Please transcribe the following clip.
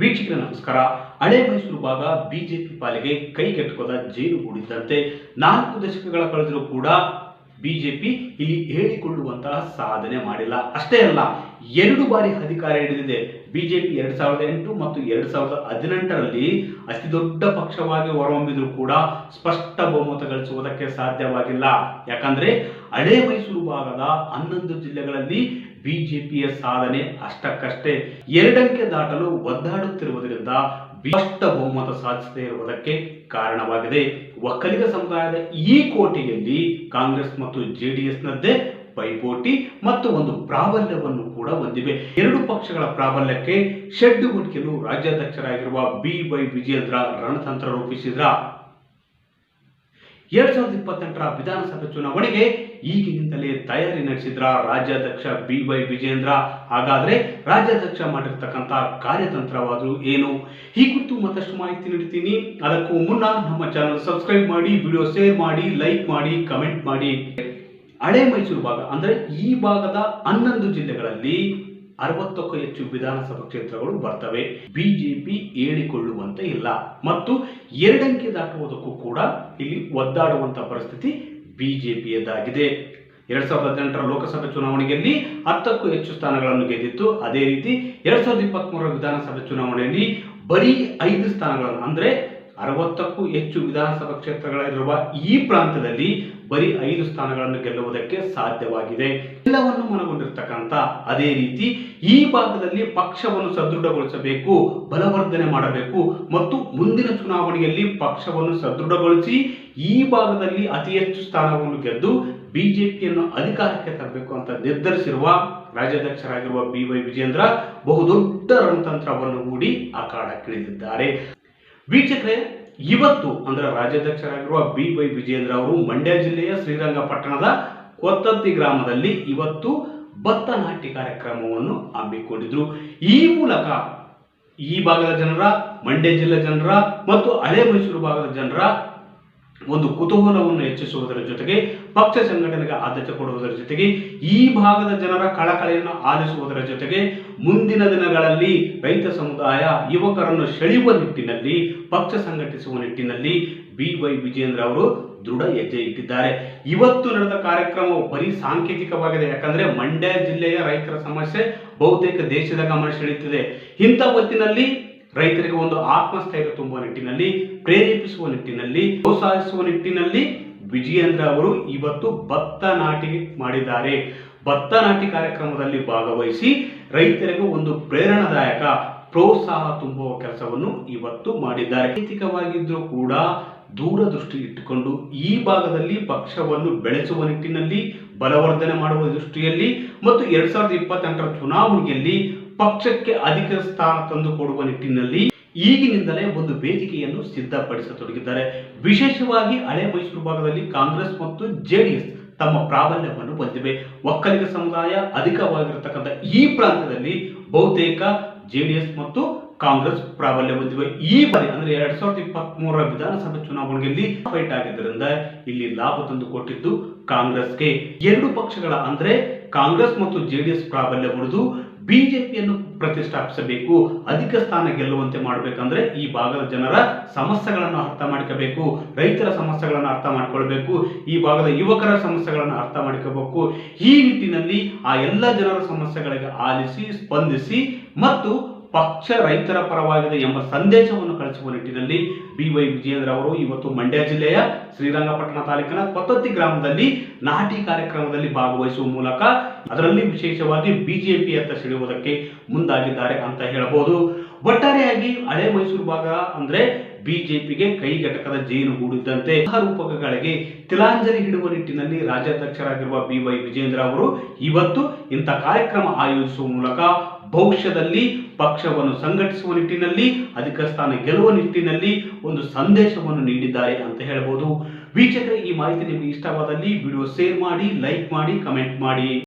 ವೀಕ್ಷಕರ ನಮಸ್ಕಾರ. ಹಳೆ ಮೈಸೂರು ಭಾಗ ಬಿಜೆಪಿ ಪಾಲಿಗೆ ಕೈಗೆಟಕದ ಜೈಲು ಕೂಡಿದ್ದಂತೆ ನಾಲ್ಕು ದಶಕಗಳ ಕಳೆದರೂ ಕೂಡ ಬಿಜೆಪಿ ಇಲ್ಲಿ ಹೇಳಿಕೊಳ್ಳುವಂತಹ ಸಾಧನೆ ಮಾಡಿಲ್ಲ. ಅಷ್ಟೇ ಅಲ್ಲ, ಎರಡು ಬಾರಿ ಅಧಿಕಾರ ಹಿಡಿದಿದೆ. ಬಿಜೆಪಿ ಎರಡ್ ಸಾವಿರದ ಎಂಟು ಮತ್ತು ಎರಡ್ ಸಾವಿರದ ಹದಿನೆಂಟರಲ್ಲಿ ಅತಿ ದೊಡ್ಡ ಪಕ್ಷವಾಗಿ ಹೊರಹೊಮ್ಮಿದ್ರು ಕೂಡ ಸ್ಪಷ್ಟ ಬಹುಮತ ಗಳಿಸುವುದಕ್ಕೆ ಸಾಧ್ಯವಾಗಿಲ್ಲ. ಯಾಕಂದ್ರೆ ಹಳೆ ಮೈಸೂರು ಭಾಗದ ಹನ್ನೊಂದು ಜಿಲ್ಲೆಗಳಲ್ಲಿ ಬಿಜೆಪಿಯ ಸಾಧನೆ ಅಷ್ಟಕ್ಕಷ್ಟೇ. ಎರಡಂಕೆ ದಾಟಲು ಒದ್ದಾಡುತ್ತಿರುವುದರಿಂದ ಸ್ಪಷ್ಟ ಬಹುಮತ ಸಾಧಿಸದೇ ಇರುವುದಕ್ಕೆ ಕಾರಣವಾಗಿದೆ. ಒಕ್ಕಲಿಗ ಸಮುದಾಯದ ಈ ಕೋಟೆಯಲ್ಲಿ ಕಾಂಗ್ರೆಸ್ ಮತ್ತು ಜೆಡಿಎಸ್ನದ್ದೇ ಪೈಪೋಟಿ ಮತ್ತು ಒಂದು ಪ್ರಾಬಲ್ಯವನ್ನು ಕೂಡ ಹೊಂದಿವೆ. ಎರಡು ಪಕ್ಷಗಳ ಪ್ರಾಬಲ್ಯಕ್ಕೆ ಶೆಡ್ಡು ಗುಡಿಕೆಲು ರಾಜ್ಯಾಧ್ಯಕ್ಷರಾಗಿರುವ ಬಿ ವೈ ವಿಜಯೇಂದ್ರ ರಣತಂತ್ರ ರೂಪಿಸಿದ್ರ. ಎರಡ್ ಸಾವಿರದ ಇಪ್ಪತ್ತೆಂಟರ ವಿಧಾನಸಭೆ ಚುನಾವಣೆಗೆ ಈಗಿನಿಂದಲೇ ತಯಾರಿ ನಡೆಸಿದ್ರ ರಾಜ್ಯಾಧ್ಯಕ್ಷ ಬಿ ವೈ ವಿಜೇಂದ್ರ ಹಾಗಾದ್ರೆ ರಾಜ್ಯಾಧ್ಯಕ್ಷ ಮಾಡಿರ್ತಕ್ಕಂಥ ಕಾರ್ಯತಂತ್ರವಾದರೂ ಏನು? ಈ ಕುರಿತು ಮತ್ತಷ್ಟು ಮಾಹಿತಿ ನೀಡ್ತೀನಿ. ಅದಕ್ಕೂ ಮುನ್ನ ನಮ್ಮ ಚಾನಲ್ ಸಬ್ಸ್ಕ್ರೈಬ್ ಮಾಡಿ, ವಿಡಿಯೋ ಶೇರ್ ಮಾಡಿ, ಲೈಕ್ ಮಾಡಿ, ಕಮೆಂಟ್ ಮಾಡಿ. ಹಳೆ ಮೈಸೂರು ಭಾಗ ಅಂದ್ರೆ ಈ ಭಾಗದ ಹನ್ನೊಂದು ಜಿಲ್ಲೆಗಳಲ್ಲಿ ಅರವತ್ತಕ್ಕೂ ಹೆಚ್ಚು ವಿಧಾನಸಭಾ ಕ್ಷೇತ್ರಗಳು ಬರ್ತವೆ. ಬಿಜೆಪಿ ಹೇಳಿಕೊಳ್ಳುವಂತೆ ಇಲ್ಲ. ಮತ್ತು ಎರಡಂಕೆ ದಾಟುವುದಕ್ಕೂ ಕೂಡ ಇಲ್ಲಿ ಒದ್ದಾಡುವಂತ ಪರಿಸ್ಥಿತಿ ಬಿಜೆಪಿಯದ್ದಾಗಿದೆ. ಎರಡ್ ಸಾವಿರದ ಹದಿನೆಂಟರ ಲೋಕಸಭೆ ಚುನಾವಣೆಯಲ್ಲಿ ಹತ್ತಕ್ಕೂ ಹೆಚ್ಚು ಸ್ಥಾನಗಳನ್ನು ಗೆದ್ದಿತ್ತು. ಅದೇ ರೀತಿ ಎರಡ್ ಸಾವಿರದ ಇಪ್ಪತ್ತ್ ಮೂರರ ವಿಧಾನಸಭೆ ಚುನಾವಣೆಯಲ್ಲಿ ಬರೀ ಐದು ಸ್ಥಾನಗಳನ್ನು, ಅಂದರೆ ಅರವತ್ತಕ್ಕೂ ಹೆಚ್ಚು ವಿಧಾನಸಭಾ ಕ್ಷೇತ್ರಗಳಿರುವ ಈ ಪ್ರಾಂತದಲ್ಲಿ ಬರೀ ಐದು ಸ್ಥಾನಗಳನ್ನು ಗೆಲ್ಲುವುದಕ್ಕೆ ಸಾಧ್ಯವಾಗಿದೆ. ಎಲ್ಲವನ್ನು ಮನಗೊಂಡಿರ್ತಕ್ಕಂಥ ಅದೇ ರೀತಿ ಈ ಭಾಗದಲ್ಲಿ ಪಕ್ಷವನ್ನು ಸದೃಢಗೊಳಿಸಬೇಕು, ಬಲವರ್ಧನೆ ಮಾಡಬೇಕು ಮತ್ತು ಮುಂದಿನ ಚುನಾವಣೆಯಲ್ಲಿ ಪಕ್ಷವನ್ನು ಸದೃಢಗೊಳಿಸಿ ಈ ಭಾಗದಲ್ಲಿ ಅತಿ ಹೆಚ್ಚು ಸ್ಥಾನವನ್ನು ಗೆದ್ದು ಬಿಜೆಪಿಯನ್ನು ಅಧಿಕಾರಕ್ಕೆ ತರಬೇಕು ಅಂತ ನಿರ್ಧರಿಸಿರುವ ರಾಜ್ಯಾಧ್ಯಕ್ಷರಾಗಿರುವ ಬಿ ವೈ ವಿಜೇಂದ್ರ ಬಹುದೊಡ್ಡ ರಣತಂತ್ರವನ್ನು ಹೂಡಿ ಅಖಾಡಕ್ಕಿಳಿದಿದ್ದಾರೆ ವೀಕ್ಷಕರೇ ಇವತ್ತು ಅಂದ್ರೆ ರಾಜ್ಯಾಧ್ಯಕ್ಷರಾಗಿರುವ ಬಿ ವೈ ವಿಜೇಂದ್ರ ಅವರು ಮಂಡ್ಯ ಜಿಲ್ಲೆಯ ಶ್ರೀರಂಗಪಟ್ಟಣದ ಕೊತ್ತತ್ತಿ ಗ್ರಾಮದಲ್ಲಿ ಇವತ್ತು ಭತ್ತ ನಾಟಿ ಕಾರ್ಯಕ್ರಮವನ್ನು ಹಮ್ಮಿಕೊಂಡಿದ್ರು. ಈ ಮೂಲಕ ಈ ಭಾಗದ ಜನರ, ಮಂಡ್ಯ ಜಿಲ್ಲೆ ಜನರ ಮತ್ತು ಹಳೆ ಮೈಸೂರು ಭಾಗದ ಜನರ ಒಂದು ಕುತೂಹಲವನ್ನು ಹೆಚ್ಚಿಸುವುದರ ಜೊತೆಗೆ ಪಕ್ಷ ಸಂಘಟನೆಗೆ ಆದ್ಯತೆ ಕೊಡುವುದರ ಜೊತೆಗೆ ಈ ಭಾಗದ ಜನರ ಕಳಕಳಿಯನ್ನು ಆಲಿಸುವುದರ ಜೊತೆಗೆ ಮುಂದಿನ ದಿನಗಳಲ್ಲಿ ರೈತ ಸಮುದಾಯ ಯುವಕರನ್ನು ಸೆಳೆಯುವ ನಿಟ್ಟಿನಲ್ಲಿ, ಪಕ್ಷ ಸಂಘಟಿಸುವ ನಿಟ್ಟಿನಲ್ಲಿ ಬಿ ವೈ ವಿಜೇಂದ್ರ ಅವರು ದೃಢ ಹೆಜ್ಜೆ ಇಟ್ಟಿದ್ದಾರೆ. ಇವತ್ತು ನಡೆದ ಕಾರ್ಯಕ್ರಮವು ಬರೀ ಸಾಂಕೇತಿಕವಾಗಿದೆ. ಯಾಕಂದ್ರೆ ಮಂಡ್ಯ ಜಿಲ್ಲೆಯ ರೈತರ ಸಮಸ್ಯೆ ಬಹುತೇಕ ದೇಶದ ಗಮನ ಸೆಳೆಯುತ್ತಿದೆ. ಇಂಥ ಹೊತ್ತಿನಲ್ಲಿ ರೈತರಿಗೆ ಒಂದು ಆತ್ಮಸ್ಥೈರ್ಯ ತುಂಬುವ ನಿಟ್ಟಿನಲ್ಲಿ, ಪ್ರೇರೇಪಿಸುವ ನಿಟ್ಟಿನಲ್ಲಿ, ಪ್ರೋತ್ಸಾಹಿಸುವ ನಿಟ್ಟಿನಲ್ಲಿ ವಿಜಯೇಂದ್ರ ಅವರು ಇವತ್ತು ಭತ್ತ ನಾಟಿ ಮಾಡಿದ್ದಾರೆ. ಭತ್ತ ನಾಟಿ ಕಾರ್ಯಕ್ರಮದಲ್ಲಿ ಭಾಗವಹಿಸಿ ರೈತರಿಗೆ ಒಂದು ಪ್ರೇರಣಾದಾಯಕ, ಪ್ರೋತ್ಸಾಹ ತುಂಬುವ ಕೆಲಸವನ್ನು ಇವತ್ತು ಮಾಡಿದ್ದಾರೆ. ಐತಿಕವಾಗಿದ್ದರೂ ಕೂಡ ದೂರದೃಷ್ಟಿ ಇಟ್ಟುಕೊಂಡು ಈ ಭಾಗದಲ್ಲಿ ಪಕ್ಷವನ್ನು ಬೆಳೆಸುವ ನಿಟ್ಟಿನಲ್ಲಿ ಬಲವರ್ಧನೆ ಮಾಡುವ ದೃಷ್ಟಿಯಲ್ಲಿ ಮತ್ತು ಎರಡ್ ಸಾವಿರದ ಇಪ್ಪತ್ತೆಂಟರ ಚುನಾವಣೆಯಲ್ಲಿ ಪಕ್ಷಕ್ಕೆ ಅಧಿಕ ಸ್ಥಾನ ತಂದು ಕೊಡುವ ನಿಟ್ಟಿನಲ್ಲಿ ಈಗಿನಿಂದಲೇ ಒಂದು ವೇದಿಕೆಯನ್ನು ಸಿದ್ಧಪಡಿಸತೊಡಗಿದ್ದಾರೆ. ವಿಶೇಷವಾಗಿ ಹಳೆ ಮೈಸೂರು ಭಾಗದಲ್ಲಿ ಕಾಂಗ್ರೆಸ್ ಮತ್ತು ಜೆಡಿಎಸ್ ತಮ್ಮ ಪ್ರಾಬಲ್ಯವನ್ನು ಹೊಂದಿವೆ. ಒಕ್ಕಲಿಗ ಸಮುದಾಯ ಅಧಿಕವಾಗಿರತಕ್ಕಂಥ ಈ ಪ್ರಾಂತ್ಯದಲ್ಲಿ ಬಹುತೇಕ ಜೆಡಿಎಸ್ ಮತ್ತು ಕಾಂಗ್ರೆಸ್ ಪ್ರಾಬಲ್ಯ ಹೊಂದಿವೆ. ಈ ಬಾರಿ ಅಂದ್ರೆ ಎರಡ್ ಸಾವಿರದ ಇಪ್ಪತ್ತ್ ಮೂರರ ವಿಧಾನಸಭೆ ಚುನಾವಣೆಯಲ್ಲಿ ಫೈಟ್ ಆಗಿದ್ದರಿಂದ ಇಲ್ಲಿ ಲಾಭ ತಂದು ಕೊಟ್ಟಿದ್ದು ಕಾಂಗ್ರೆಸ್ಗೆ. ಎರಡು ಪಕ್ಷಗಳ ಅಂದ್ರೆ ಕಾಂಗ್ರೆಸ್ ಮತ್ತು ಜೆಡಿಎಸ್ ಪ್ರಾಬಲ್ಯ ಉಳಿದು ಬಿಜೆಪಿಯನ್ನು ಪ್ರತಿಷ್ಠಾಪಿಸಬೇಕು, ಅಧಿಕ ಸ್ಥಾನ ಗೆಲ್ಲುವಂತೆ ಮಾಡಬೇಕಂದ್ರೆ ಈ ಭಾಗದ ಜನರ ಸಮಸ್ಯೆಗಳನ್ನು ಅರ್ಥ ಮಾಡ್ಕೋಬೇಕು, ರೈತರ ಸಮಸ್ಯೆಗಳನ್ನು ಅರ್ಥ ಮಾಡ್ಕೊಳ್ಬೇಕು, ಈ ಭಾಗದ ಯುವಕರ ಸಮಸ್ಯೆಗಳನ್ನು ಅರ್ಥ ಮಾಡ್ಕೋಬೇಕು. ಈ ನಿಟ್ಟಿನಲ್ಲಿ ಆ ಎಲ್ಲ ಜನರ ಸಮಸ್ಯೆಗಳಿಗೆ ಆಲಿಸಿ, ಸ್ಪಂದಿಸಿ ಮತ್ತು ಪಕ್ಷ ರೈತರ ಪರವಾಗಿದೆ ಎಂಬ ಸಂದೇಶವನ್ನು ಕಳಿಸುವ ನಿಟ್ಟಿನಲ್ಲಿ ಬಿ ವೈ ವಿಜಯೇಂದ್ರ ಅವರು ಇವತ್ತು ಮಂಡ್ಯ ಜಿಲ್ಲೆಯ ಶ್ರೀರಂಗಪಟ್ಟಣ ತಾಲೂಕಿನ ಕೊತ್ತತ್ತಿ ಗ್ರಾಮದಲ್ಲಿ ನಾಟಿ ಕಾರ್ಯಕ್ರಮದಲ್ಲಿ ಭಾಗವಹಿಸುವ ಮೂಲಕ ಅದರಲ್ಲಿ ವಿಶೇಷವಾಗಿ ಬಿಜೆಪಿಯತ್ತ ಸೆಳೆಯುವುದಕ್ಕೆ ಮುಂದಾಗಿದ್ದಾರೆ ಅಂತ ಹೇಳಬಹುದು. ಒಟ್ಟಾರೆಯಾಗಿ ಹಳೆ ಮೈಸೂರು ಭಾಗ ಅಂದ್ರೆ ಬಿಜೆಪಿಗೆ ಕೈಘಟಕದ ಜೈಲು ಹೂಡಿದ್ದಂತೆ ರೂಪಕಗಳಿಗೆ ತಿಲಾಂಜಲಿ ಹಿಡುವ ನಿಟ್ಟಿನಲ್ಲಿ ರಾಜ್ಯಾಧ್ಯಕ್ಷರಾಗಿರುವ ಬಿ ವೈ ವಿಜೇಂದ್ರ ಅವರು ಇವತ್ತು ಇಂಥ ಕಾರ್ಯಕ್ರಮ ಆಯೋಜಿಸುವ ಮೂಲಕ ಭವಿಷ್ಯದಲ್ಲಿ ಪಕ್ಷವನ್ನು ಸಂಘಟಿಸುವ ನಿಟ್ಟಿನಲ್ಲಿ ಅಧಿಕ ಸ್ಥಾನ ಗೆಲ್ಲುವ ನಿಟ್ಟಿನಲ್ಲಿ ಒಂದು ಸಂದೇಶವನ್ನು ನೀಡಿದ್ದಾರೆ ಅಂತ ಹೇಳಬಹುದು ವೀಕ್ಷಕರೇ, ಈ ಮಾಹಿತಿ ನಿಮಗೆ ಇಷ್ಟವಾದಲ್ಲಿ ವಿಡಿಯೋ ಶೇರ್ ಮಾಡಿ, ಲೈಕ್ ಮಾಡಿ, ಕಮೆಂಟ್ ಮಾಡಿ.